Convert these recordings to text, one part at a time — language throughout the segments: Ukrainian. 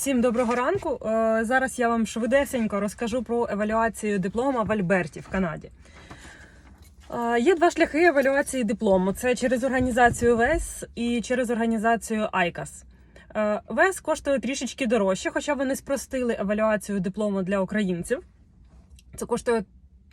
Всім доброго ранку. Е, Зараз я вам швидесенько розкажу про евалюацію диплома в Альберті в Канаді. Е, Є два шляхи евалюації диплому: це через організацію ВЕС і через організацію ICAS. Е, ВЕС коштує трішечки дорожче, хоча вони спростили евалюацію диплому для українців. Це коштує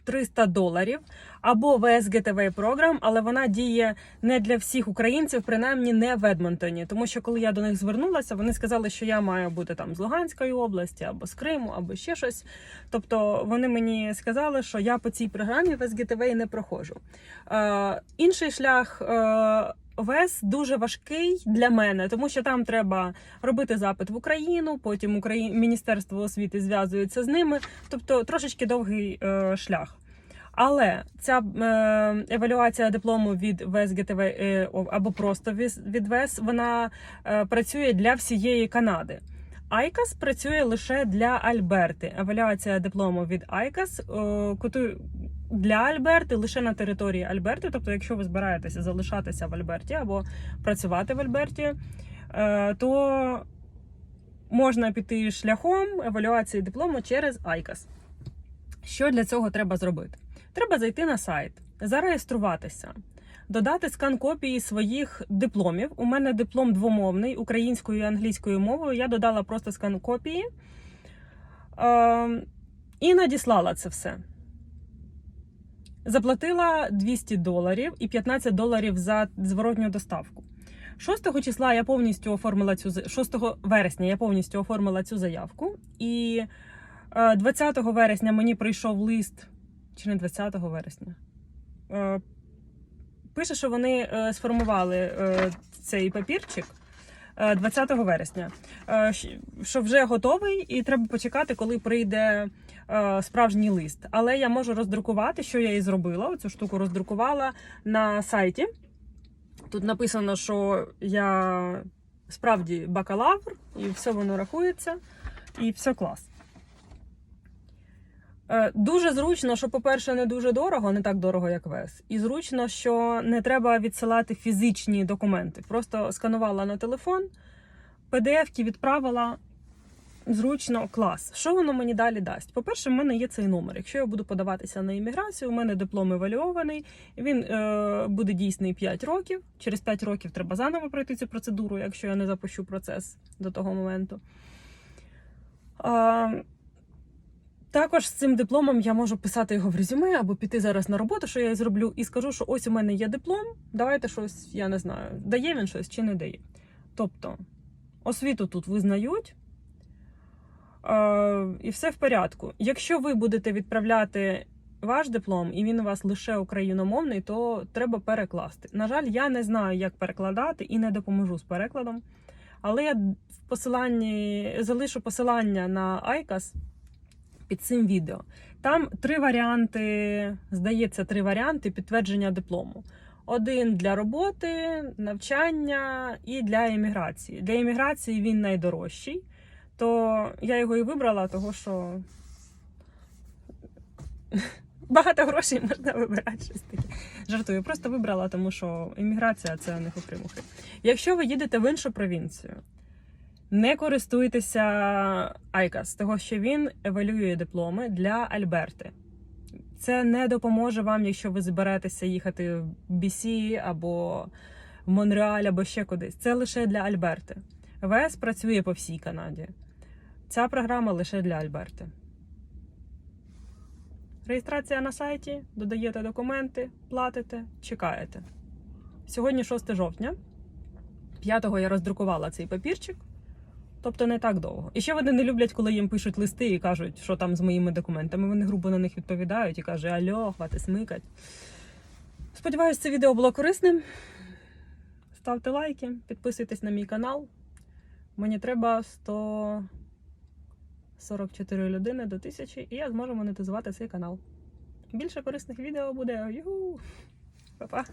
300 доларів або ВС Gateway програм, але вона діє не для всіх українців, принаймні не в Едмонтоні. Тому що коли я до них звернулася, вони сказали, що я маю бути там з Луганської області або з Криму, або ще щось. Тобто вони мені сказали, що я по цій програмі ВС Gateway не проходжу. Е, інший шлях. Е, ВЕС дуже важкий для мене, тому що там треба робити запит в Україну, потім Украї... Міністерство освіти зв'язується з ними, тобто трошечки довгий е, шлях. Але ця е, евалюація диплому від ВЕС ГТВ е, або просто від ВЕС, вона е, працює для всієї Канади. Айкас працює лише для Альберти. Евалюація диплому від Айкас для Альберти лише на території Альберти. Тобто, якщо ви збираєтеся залишатися в Альберті або працювати в Альберті, е, то можна піти шляхом евалюації диплому через Айкас. Що для цього треба зробити? Треба зайти на сайт, зареєструватися, додати скан копії своїх дипломів. У мене диплом двомовний українською і англійською мовою. Я додала просто скан копії е, і надіслала це все. Заплатила 200 доларів і 15 доларів за зворотню доставку. 6 числа я повністю оформила цю з- 6 вересня я повністю оформила цю заявку, і е, 20 вересня мені прийшов лист, чи не 20 вересня. Е, Пише, що вони е, сформували е, цей папірчик е, 20 вересня, е, що вже готовий, і треба почекати, коли прийде е, справжній лист. Але я можу роздрукувати, що я і зробила. Оцю штуку роздрукувала на сайті. Тут написано, що я справді бакалавр, і все воно рахується, і все клас. Е, Дуже зручно, що, по-перше, не дуже дорого, не так дорого, як ВЕС. І зручно, що не треба відсилати фізичні документи. Просто сканувала на телефон, PDF-ки відправила. Зручно, клас. Що воно мені далі дасть? По-перше, в мене є цей номер. Якщо я буду подаватися на імміграцію, у мене диплом евалюований, він е, буде дійсний 5 років. Через 5 років треба заново пройти цю процедуру, якщо я не запущу процес до того моменту. А, також з цим дипломом я можу писати його в резюме або піти зараз на роботу, що я зроблю, і скажу, що ось у мене є диплом. Давайте щось, я не знаю, дає він щось чи не дає. Тобто, освіту тут визнають. Е, і все в порядку. Якщо ви будете відправляти ваш диплом, і він у вас лише україномовний, то треба перекласти. На жаль, я не знаю, як перекладати і не допоможу з перекладом. Але я в посиланні залишу посилання на ICAS під цим відео. Там три варіанти, здається, три варіанти підтвердження диплому. Один для роботи, навчання і для імміграції. Для імміграції він найдорожчий то я його і вибрала, того що багато грошей можна вибирати щось таке. Жартую, просто вибрала, тому що імміграція це у них окремухи. Якщо ви їдете в іншу провінцію, не користуйтеся ICAS, того що він евалює дипломи для Альберти. Це не допоможе вам, якщо ви зберетеся їхати в BC або в Монреаль, або ще кудись. Це лише для Альберти. ВС працює по всій Канаді. Ця програма лише для Альберти. Реєстрація на сайті, додаєте документи, платите, чекаєте. Сьогодні 6 жовтня. 5-го я роздрукувала цей папірчик, тобто не так довго. І ще вони не люблять, коли їм пишуть листи і кажуть, що там з моїми документами. Вони грубо на них відповідають і кажуть, альо, хвати смикать. Сподіваюсь, це відео було корисним. Ставте лайки, підписуйтесь на мій канал. Мені треба 144 людини до 1000, і я зможу монетизувати цей канал. Більше корисних відео буде. Па-па!